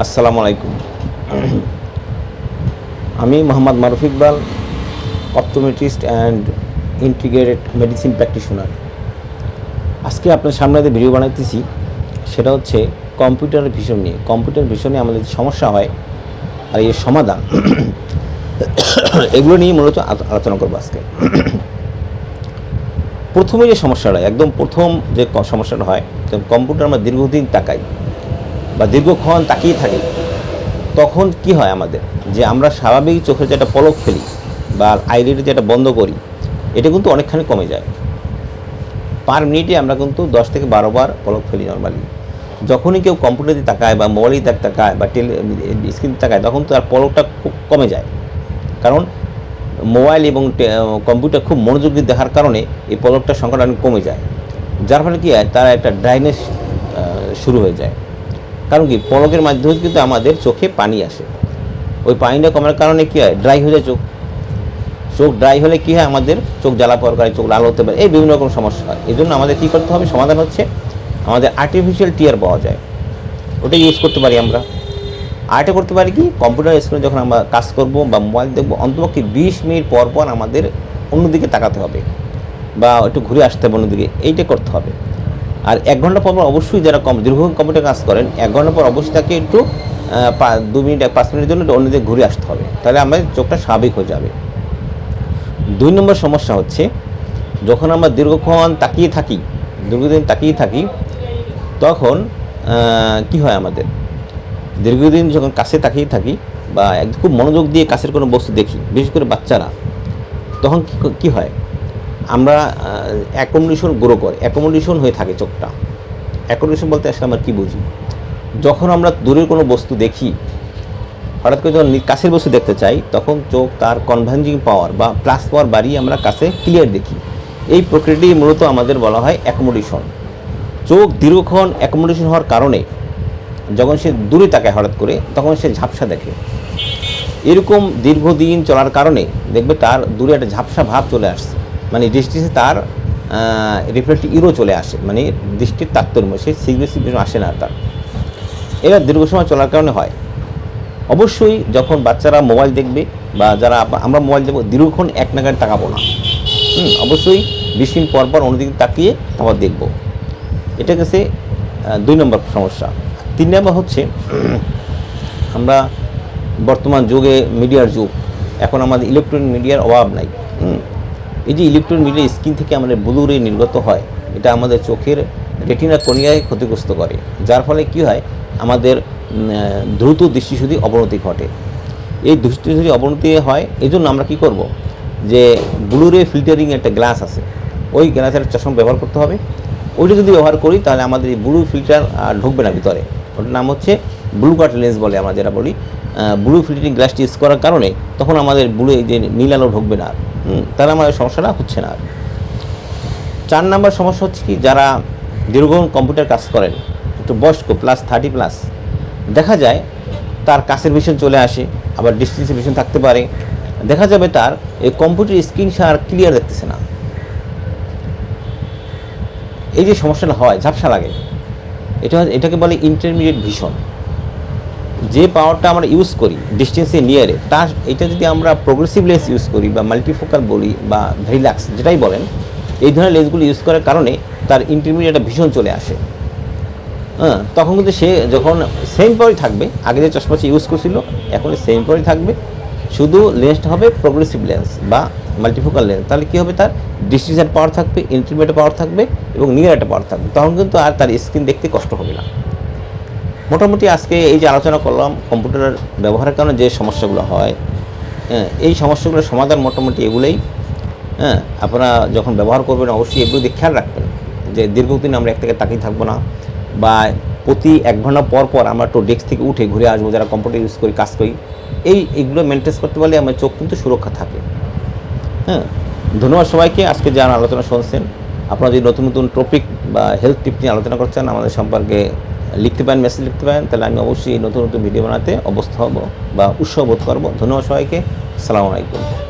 আসসালামু আলাইকুম। আমি Mohammad Maruf Iqbal, optometrist and integrated medicine practitioner. আজকে আপনার সামনে যে ভিডিও বানাইতেছি, সেটা হচ্ছে কম্পিউটার ভিশন নিয়ে। কম্পিউটার ভিশনে আমাদের সমস্যা হয় আর এর সমাধান, এগুলো নিয়ে মূলত আলোচনা করব আজকে। প্রথমে যে সমস্যাটা, একদম প্রথম যে সমস্যাটা হয় কম্পিউটার আমরা দীর্ঘদিন তাকাই। বা দীর্ঘক্ষণ তাকিয়ে থাকি, তখন কি হয় আমাদের? যে আমরা স্বাভাবিক চোখের যে একটা পলক ফেলি বা আইলিডে যেটা বন্ধ করি, এটা কিন্তু অনেকখানি কমে যায়। পার মিনিটে আমরা কিন্তু দশ থেকে বারো বার পলক ফেলি নর্মালি যখনই কেউ কম্পিউটারে তাকায় বা মোবাইলে তাকায় বা টেলি স্ক্রিন তাকায়, তখন তো আর পলকটা খুব কমে যায়। কারণ মোবাইল এবং কম্পিউটার খুব মনোযোগ দিয়ে দেখার কারণে এই পলকটার সংখ্যাটা অনেক কমে যায়। যার ফলে কী হয়? তার একটা ড্রাইনেস শুরু হয়ে যায়। কারণ কি? পলকের মাধ্যমে কিন্তু আমাদের চোখে পানি আসে। ওই পানিটা কমার কারণে কী হয়? ড্রাই হয়ে যায় চোখ। চোখ ড্রাই হলে কী হয়? আমাদের চোখ জ্বালা পড়া করে চোখ লাল হতে পারে। এই বিভিন্ন রকম সমস্যা হয়। এই জন্য আমাদের কী করতে হবে? সমাধান হচ্ছে আমাদের আর্টিফিশিয়াল টিয়ার পাওয়া যায়। ওটা ইউজ করতে পারি আমরা। আর্টে করতে পারি কি? কম্পিউটার স্ক্রিনে যখন আমরা কাজ করব বা মোবাইল দেখব, অন্তপক্ষে বিশ মিনিট পর পর আমাদের অন্যদিকে তাকাতে হবে। বা একটু ঘুরে আসতে হবে অন্যদিকে। এইটা করতে হবে। আর এক ঘণ্টা পর অবশ্যই যারা কম দীর্ঘক্ষণ কম্পিউটার কাজ করেন, এক ঘণ্টা পর অবশ্যই তাকে একটু দু মিনিট পাঁচ মিনিটের জন্য একটু অন্যদিকে ঘুরে আসতে হবে। তাহলে আমাদের চোখটা স্বাভাবিক হয়ে যাবে। দুই নম্বর সমস্যা হচ্ছে, যখন আমরা দীর্ঘক্ষণ তাকিয়ে থাকি, দীর্ঘদিন তাকিয়ে থাকি, তখন কি হয় আমাদের? দীর্ঘদিন যখন কাছে তাকিয়ে থাকি বা খুব মনোযোগ দিয়ে কাছের কোনো বস্তু দেখি, বিশেষ করে বাচ্চারা, তখন কি হয়? আমরা অ্যাকোমোডেশন গ্রো করে। অ্যাকোমোডেশন হয়ে থাকে চোখটা। অ্যাকোমোডেশন বলতে আসলে আমরা কী বুঝি? যখন আমরা দূরের কোনো বস্তু দেখি, হঠাৎ করে যখন কাছের বস্তু দেখতে চাই, তখন চোখ তার কনভেনজিং পাওয়ার বা প্লাস পাওয়ার বাড়িয়ে আমরা কাছে ক্লিয়ার দেখি। এই প্রক্রিয়াটি মূলত আমাদের বলা হয় অ্যাকোমোডেশন চোখ দীর্ঘক্ষণ অ্যাকোমোডেশন হওয়ার কারণে যখন সে দূরে তাকায় হঠাৎ করে, তখন সে ঝাপসা দেখে। এরকম দীর্ঘদিন চলার কারণে দেখবে তার দূরে একটা ঝাপসা ভাব চলে আসছে। মানে দৃষ্টিতে তার রিফ্লেক্টিভ ইরো চলে আসে মানে দৃষ্টির তাত্তর্য সে সিগরে আসে না তার। এরা দীর্ঘ সময় চলার কারণে হয়। অবশ্যই যখন বাচ্চারা মোবাইল দেখবে বা যারা আমরা মোবাইল দেখব দীর্ঘক্ষণ এক নাগারে তাকাবো না। হুম, অবশ্যই বিশ মিনিট পর পর অন্যদিকে তাকিয়ে আবার দেখব। এটা গেছে দুই নম্বর সমস্যা। তিন নম্বর হচ্ছে আমরা বর্তমান যুগে মিডিয়ার যুগ। এখন আমাদের ইলেকট্রনিক মিডিয়ার অভাব নাই। এই যে ইলেকট্রন মিডিয়া স্কিন থেকে আমাদের ব্লু রে নির্গত হয়, এটা আমাদের চোখের রেটিনা কনিয়ায় ক্ষতিগ্রস্ত করে। যার ফলে কি হয়? আমাদের দ্রুত দৃষ্টিশুদ্ধি অবনতি ঘটে। এই দৃষ্টিশুদ্ধি অবনতি হয় এই জন্য আমরা কি করব? যে ব্লু রে ফিল্টারিং একটা গ্লাস আছে, ওই গ্লাসের চশমা ব্যবহার করতে হবে। ওইটা যদি ব্যবহার করি, তাহলে আমাদের এই ব্লু ফিল্টার ঢুকবে না ভিতরে। ওটার নাম হচ্ছে ব্লু কাট লেন্স বলে আমরা যেটা বলি। ব্লু ফিল্টারিং গ্লাসটি ইউজ করার কারণে তখন আমাদের ব্লু এই যে নীল আলো ঢুকবে না তাহলে আমাদের সমস্যাটা হচ্ছে না চার নাম্বার সমস্যা হচ্ছে কি, যারা দীর্ঘক্ষণ কম্পিউটার কাজ করেন, একটু বয়স্ক প্লাস থার্টি প্লাস দেখা যায় তার কাছের ভিশন চলে আসে, আবার ডিস্টেন্সের ভিশন থাকতে পারে। দেখা যাবে তার এই কম্পিউটার স্ক্রিন আর ক্লিয়ার দেখতেছে না। এই যে সমস্যাটা হয়, ঝাপসা লাগে। এটা, এটাকে বলে ইন্টারমিডিয়েট ভিশন যে পাওয়ারটা আমরা ইউজ করি ডিস্টেন্সে নিয়ারে তার, এটা যদি আমরা প্রোগ্রেসিভ লেন্স ইউজ করি বা মাল্টিফোকাল বলি বা ভেরিলাক্স যেটাই বলেন, এই ধরনের লেন্সগুলো ইউজ করার কারণে তার ইন্টারমিডিয়েট ভীষণ চলে আসে। হ্যাঁ তখন কিন্তু সে যখন সেম পাওয়ারই থাকবে, আগে যে চশমা ইউজ করছিল, এখন সেম পাওয়ারই থাকবে। শুধু লেন্সটা হবে প্রোগ্রেসিভ লেন্স বা মাল্টিফোকাল লেন্স তাহলে কী হবে তার? ডিস্টেন্সের পাওয়ার থাকবে ইন্টারমিডিয়েট পাওয়ার থাকবে এবং নিয়ার একটা পাওয়ার থাকবে। তখন কিন্তু আর তার স্ক্রিন দেখতে কষ্ট হবে না। মোটামুটি আজকে এই যে আলোচনা করলাম কম্পিউটার ব্যবহারের কারণে যে সমস্যাগুলো হয় হ্যাঁ এই সমস্যাগুলোর সমাধান মোটামুটি এগুলোই হ্যাঁ আপনারা যখন ব্যবহার করবেন অবশ্যই এগুলো দিয়ে খেয়াল রাখবেন যে দীর্ঘদিন আমরা এক থেকে তাকিয়ে থাকব না বা প্রতি এক ঘণ্টা পর পর আমরা একটু ডেস্ক থেকে উঠে ঘুরে আসব, যারা কম্পিউটার ইউজ করি, কাজ করি, এই এগুলো মেনটেন করতে পারলে আমার চোখ কিন্তু সুরক্ষা থাকে। হ্যাঁ ধন্যবাদ সবাইকে, আজকে যারা আলোচনা শুনছেন, আপনারা যদি নতুন নতুন টপিক বা হেলথ টিপ নিয়ে আলোচনা করছেন, আমাদের সম্পর্কে লিখতে পারেন মেসেজ লিখতে পারেন, তাহলে আমি অবশ্যই নতুন নতুন ভিডিও বানাতে অবস্থা হব বা উৎসাহ বোধ করব। ধন্যবাদ সবাইকে। সালামু আলাইকুম।